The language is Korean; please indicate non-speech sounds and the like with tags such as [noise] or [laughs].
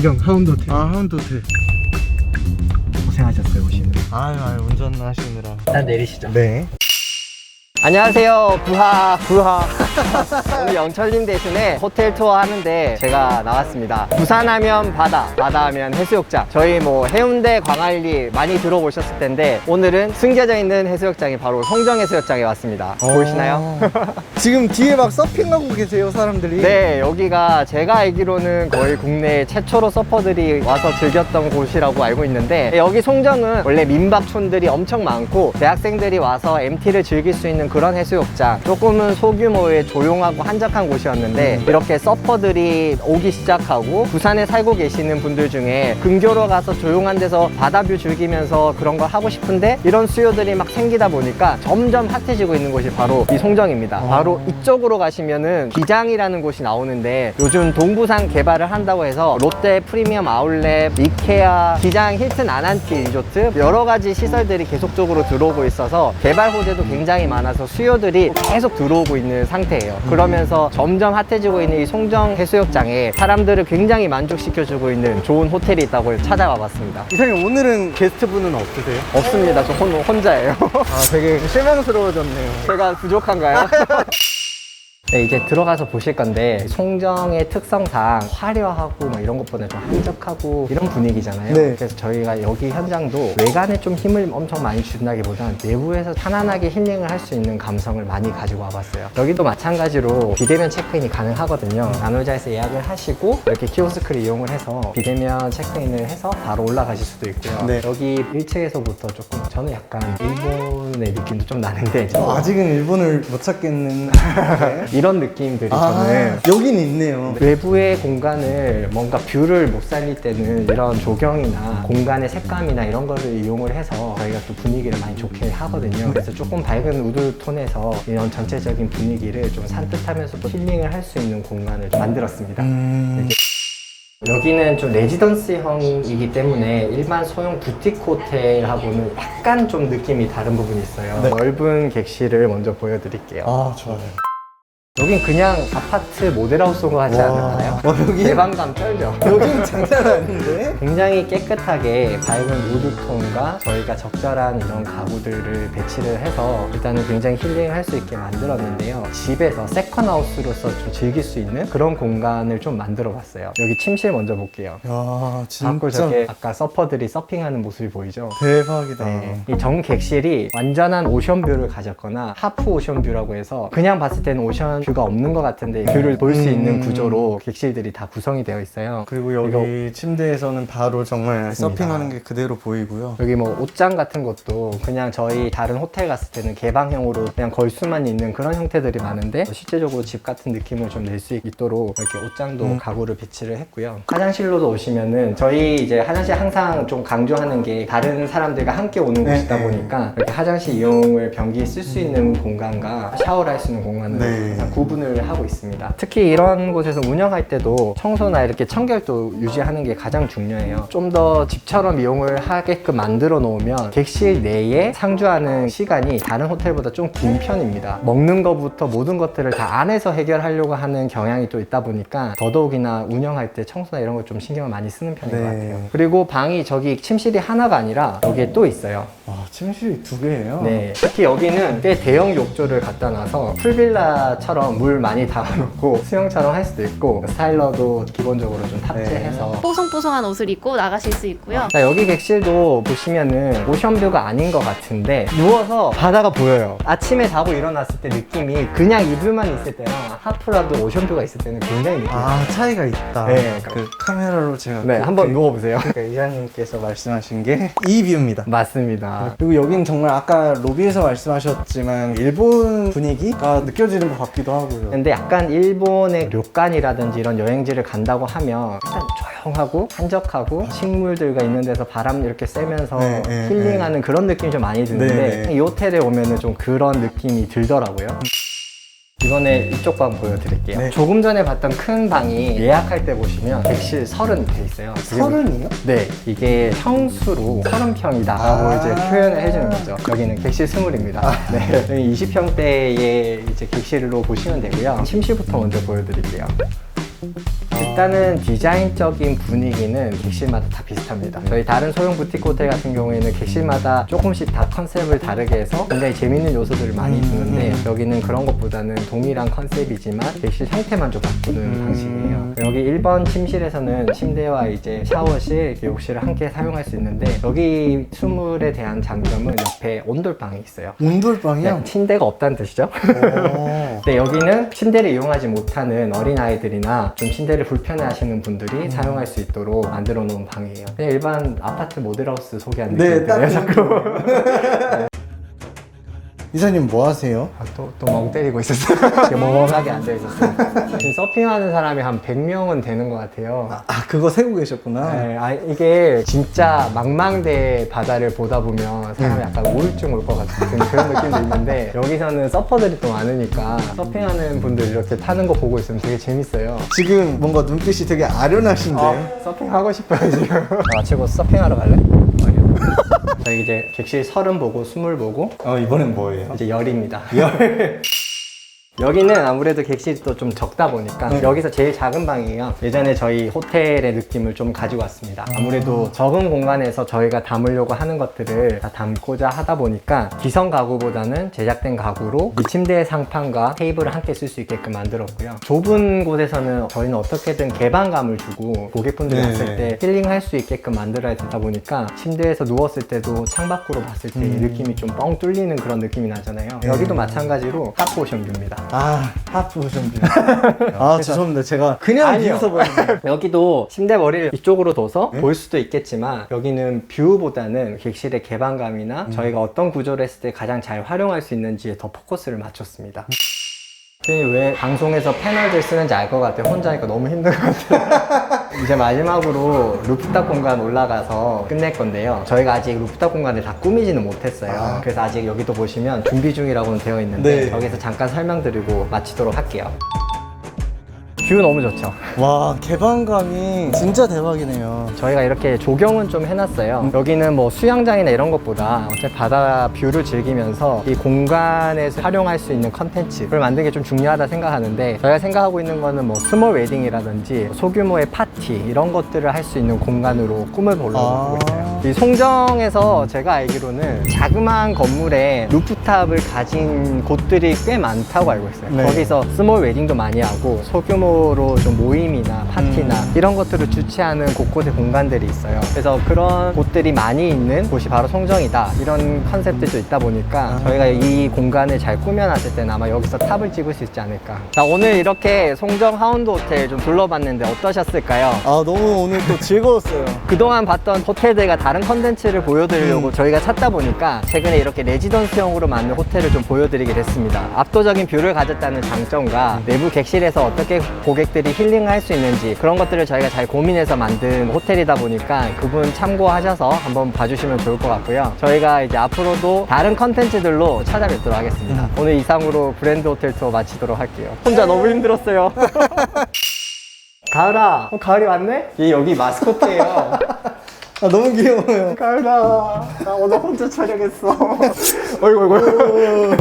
안경 하운드 호텔. 아 하운드 호텔. 고생하셨어요 오시는 아유 아유 운전하시느라. 일단 내리시죠. 네. 안녕하세요. 부하 부하 [laughs] 오늘 영철님 대신에 호텔 투어 하는데 제가 나왔습니다 부산하면 바다 바다하면 해수욕장 저희 뭐 해운대 광안리 많이 들어보셨을 텐데 오늘은 숨겨져 있는 해수욕장이 바로 송정해수욕장에 왔습니다 보이시나요? 어. 지금 뒤에 막 서핑하고 계세요 사람들이 네, 여기가 제가 알기로는 거의 국내 최초로 서퍼들이 와서 즐겼던 곳이라고 알고 있는데 여기 송정은 원래 민박촌들이 엄청 많고 대학생들이 와서 MT를 즐길 수 있는 그런 해수욕장 조금은 소규모의 조용하고 한적한 곳이었는데 이렇게 서퍼들이 오기 시작하고 부산에 살고 계시는 분들 중에 근교로 가서 조용한 데서 바다뷰 즐기면서 그런 걸 하고 싶은데 이런 수요들이 막 생기다 보니까 점점 핫해지고 있는 곳이 바로 이 송정입니다. 바로 이쪽으로 가시면은 기장이라는 곳이 나오는데 요즘 동부산 개발을 한다고 해서 롯데 프리미엄 아울렛, 이케아, 기장 힐튼 아난티 리조트 여러 가지 시설들이 계속적으로 들어오고 있어서 개발 호재도 굉장히 많아서 수요들이 계속 들어오고 있는 상태 예요. 그러면서 점점 핫해지고 있는 이 송정 해수욕장에 사람들을 굉장히 만족시켜주고 있는 좋은 호텔이 있다고 찾아와 봤습니다. 이사님 오늘은 게스트분은 없으세요? 없습니다. 저 혼, 혼자예요. 아 되게 실망스러워졌네요 제가 부족한가요? [laughs] 네, 이제 들어가서 보실 건데 송정의 특성상 화려하고 막 이런 것보다 좀 한적하고 이런 분위기잖아요. 네. 그래서 저희가 여기 현장도 외관에 좀 힘을 엄청 많이 준다기보다는 내부에서 편안하게 힐링을 할 수 있는 감성을 많이 가지고 와봤어요. 여기도 마찬가지로 비대면 체크인이 가능하거든요. 나노자에서 예약을 하시고 이렇게 키오스크를 이용을 해서 비대면 체크인을 해서 바로 올라가실 수도 있고요. 네. 여기 1층에서부터 조금 저는 약간 일본 의 느낌도 좀 나는데 어, 아직은 일본을 못 찾겠는 [laughs] 이런 느낌들이 아 저는 여긴 있네요 외부의 공간을 뭔가 뷰를 못 살릴 때는 이런 조경이나 공간의 색감이나 이런 거를 이용을 해서 저희가 또 분위기를 많이 좋게 하거든요. 그래서 조금 밝은 우드 톤에서 이런 전체적인 분위기를 좀 산뜻하면서도 힐링을 할 수 있는 공간을 좀 만들었습니다. 음... 여기는 좀 레지던스형이기 때문에 일반 소형 부티크 호텔하고는 약간 좀 느낌이 다른 부분이 있어요. 네. 넓은 객실을 먼저 보여드릴게요. 아 좋아요 여긴 그냥 아파트 모델하우스 온것 같지 와. 여기- 개방감 쩔죠? 여긴 장난 아닌데? 굉장히 깨끗하게 밝은 우드톤과 저희가 적절한 이런 가구들을 배치를 해서 일단은 굉장히 힐링을 할 수 있게 만들었는데요. 집에서 세컨하우스로서 좀 즐길 수 있는 그런 공간을 좀 만들어 봤어요. 여기 침실 먼저 볼게요. 야 밖으로 진짜 저렇게 아까 서퍼들이 서핑하는 모습이 보이죠? 대박이다 네. 이 정객실이 완전한 오션뷰를 가졌거나 하프 오션뷰라고 해서 그냥 봤을 때는 오션 뷰가 없는 것 같은데 뷰를 볼 수 있는 음. 구조로 객실들이 다 구성이 되어 있어요. 그리고 여기 침대에서는 바로 정말 맞습니다. 서핑하는 게 그대로 보이고요 여기 뭐 옷장 같은 것도 그냥 저희 다른 호텔 갔을 때는 개방형으로 그냥 걸 수만 있는 그런 형태들이 많은데 실제적으로 집 같은 느낌을 좀 낼 수 있도록 이렇게 옷장도 음. 가구를 배치를 했고요. 화장실로도 오시면은 저희 이제 화장실 항상 좀 강조하는 게 다른 사람들과 함께 오는 네, 곳이다 네. 보니까 이렇게 화장실 이용을 변기에 쓸 수 있는 공간과 샤워를 할 수 있는 공간을 네. 항상 구분을 하고 있습니다. 특히 이런 곳에서 운영할 때도 청소나 이렇게 청결도 유지하는 게 가장 중요해요. 좀 더 집처럼 이용을 하게끔 만들어 놓으면 객실 내에 상주하는 시간이 다른 호텔보다 좀 긴 편입니다. 먹는 것부터 모든 것들을 다 안에서 해결하려고 하는 경향이 또 있다 보니까 더더욱이나 운영할 때 청소나 이런 걸 좀 신경을 많이 쓰는 편인 네. 것 같아요. 그리고 방이 저기 침실이 하나가 아니라 여기에 또 있어요. 와 침실이 두 개예요? 네, 특히 여기는 꽤 대형 욕조를 갖다 놔서 풀빌라처럼 물 많이 담아놓고 수영처럼 할 수도 있고 스타일러도 기본적으로 좀 탑재해서 뽀송뽀송한 옷을 입고 나가실 수 있고요. 자, 여기 객실도 보시면은 오션뷰가 아닌 것 같은데 누워서 바다가 보여요. 아침에 자고 일어났을 때 느낌이 그냥 이불만 있을 때랑 하프라도 오션뷰가 있을 때는 굉장히 느낌이 아 차이가 있다 네. 그 카메라로 제가 네, 그- 한번 그- 누워보세요. 그러니까 이사님께서 말씀하신 게 이 뷰입니다 맞습니다. 그리고 여긴 정말 아까 로비에서 말씀하셨지만 일본 분위기가 느껴지는 것 같기도 하고요. 근데 약간 일본의 료칸이라든지 이런 여행지를 간다고 하면 일단 조용하고 한적하고 식물들과 있는 데서 바람 이렇게 쐬면서 네, 네, 힐링하는 그런 느낌이 좀 많이 드는데 네, 네. 이 호텔에 오면은 좀 그런 느낌이 들더라고요. 이번에 이쪽 방 보여드릴게요. 네. 조금 전에 봤던 큰 방이 예약할 때 보시면 객실 30돼 있어요. 서른이요? 네, 이게 평수로 30평이다라고 아. 이제 표현을 해주는 거죠. 여기는 객실 스물입니다. 네, 여기 20평대의 이제 객실로 보시면 되고요. 침실부터 먼저 보여드릴게요. 일단은 디자인적인 분위기는 객실마다 다 비슷합니다. 저희 다른 소형 부티크 호텔 같은 경우에는 객실마다 조금씩 다 컨셉을 다르게 해서 굉장히 재밌는 요소들을 많이 음, 두는데 음. 여기는 그런 것보다는 동일한 컨셉이지만 객실 형태만 좀 바꾸는 음. 방식이에요. 여기 1번 침실에서는 침대와 이제 샤워실, 욕실을 함께 사용할 수 있는데 여기 수물에 대한 장점은 옆에 온돌방이 있어요. 온돌방이요? 네, 침대가 없다는 뜻이죠. 오. 네, 여기는 침대를 이용하지 못하는 어린아이들이나 좀 침대를 불편해 하시는 분들이 음. 사용할 수 있도록 만들어 놓은 방이에요. 그냥 일반 아파트 모델하우스 소개하는 네, 느낌이 딱 드네요, 자꾸. [laughs] [laughs] 이사님 뭐 하세요? 아, 또, 또 멍 때리고 있었어요. [laughs] 이렇게 멍하게 앉아 있었어요. 지금 서핑하는 사람이 한 100명은 되는 것 같아요. 아 그거 세고 계셨구나. 네, 아, 이게 진짜 망망대 바다를 보다 보면 사람이 약간 우울증 올 것 같은 그런 느낌도 있는데 [laughs] 여기서는 서퍼들이 또 많으니까 서핑하는 분들 이렇게 타는 거 보고 있으면 되게 재밌어요. 지금 뭔가 눈빛이 되게 아련하신데. 어, 서핑 하고 싶어요 지금. [laughs] 마치고 서핑하러 갈래? 저희 이제 객실 서른 보고 스물 보고 어 이번엔 뭐예요? 이제 열입니다. 열. [laughs] 여기는 아무래도 객실이 또좀 적다 보니까 네. 여기서 제일 작은 방이에요. 예전에 저희 호텔의 느낌을 좀 가지고 왔습니다. 아무래도 적은 공간에서 저희가 담으려고 하는 것들을 다 담고자 하다 보니까 기성 가구보다는 제작된 가구로 밑침대 상판과 테이블을 함께 쓸 수 있게끔 만들었고요. 좁은 곳에서는 저희는 어떻게든 개방감을 주고 고객분들이 네. 왔을 때 힐링할 수 있게끔 만들어야 되다 보니까 침대에서 누웠을 때도 창밖으로 봤을 때이 음. 느낌이 좀 뻥 뚫리는 그런 느낌이 나잖아요. 네. 여기도 마찬가지로 하프 오션뷰입니다. 아 하프 오션뷰. [laughs] 아 죄송합니다. 제가 그냥 아니요. 비웃어 버렸는데. [laughs] 여기도 침대 머리를 이쪽으로 둬서 네? 볼 수도 있겠지만 여기는 뷰보다는 객실의 개방감이나 음. 저희가 어떤 구조를 했을 때 가장 잘 활용할 수 있는지에 더 포커스를 맞췄습니다. 선생님 왜 방송에서 패널들 쓰는지 알 것 같아요. 혼자 하니까 너무 힘든 것 같아요. [laughs] 이제 마지막으로 루프탑 공간 올라가서 끝낼 건데요. 저희가 아직 루프탑 공간을 다 꾸미지는 못했어요. 아. 그래서 아직 여기도 보시면 준비 중이라고는 되어 있는데 네. 여기서 잠깐 설명드리고 마치도록 할게요. 뷰 너무 좋죠. 와 개방감이 진짜 대박이네요. 저희가 이렇게 조경은 좀 해놨어요. 여기는 뭐 수영장이나 이런 것보다 어차피 바다 뷰를 즐기면서 이 공간에서 활용할 수 있는 컨텐츠를 만드는 게 좀 중요하다 생각하는데 저희가 생각하고 있는 거는 뭐 스몰 웨딩이라든지 소규모의 파티 이런 것들을 할 수 있는 공간으로 꿈을 보려고 아. 하고 있어요. 이 송정에서 제가 알기로는 자그마한 건물에 루프탑을 가진 곳들이 꽤 많다고 알고 있어요. 네. 거기서 스몰 웨딩도 많이 하고 소규모 로 좀 모임이나 파티나 음. 이런 것들을 주최하는 곳곳에 공간들이 있어요. 그래서 그런 곳들이 많이 있는 곳이 바로 송정이다. 이런 컨셉들도 있다 보니까 아. 저희가 이 공간을 잘 꾸며놨을 때는 아마 여기서 탑을 찍을 수 있지 않을까. 자, 오늘 이렇게 송정 하운드 호텔 좀 둘러봤는데 어떠셨을까요? 아 너무 오늘 또 즐거웠어요. [laughs] 그동안 봤던 호텔들과 다른 컨텐츠를 보여드리려고 음. 저희가 찾다 보니까 최근에 이렇게 레지던스형으로 만든 호텔을 좀 보여드리게 됐습니다. 압도적인 뷰를 가졌다는 장점과 내부 객실에서 어떻게 고객들이 힐링할 수 있는지 그런 것들을 저희가 잘 고민해서 만든 호텔이다 보니까 그분 참고하셔서 한번 봐주시면 좋을 것 같고요. 저희가 이제 앞으로도 다른 컨텐츠들로 찾아뵙도록 하겠습니다. 음. 오늘 이상으로 브랜드 호텔 투어 마치도록 할게요. 혼자 너무 힘들었어요. [laughs] 가을아, 어, 가을이 왔네? 얘 여기 마스코트예요. [laughs] 아 너무 귀여워요. 가을아, 나 오늘 혼자 촬영했어. [laughs] 어이구, 어이구.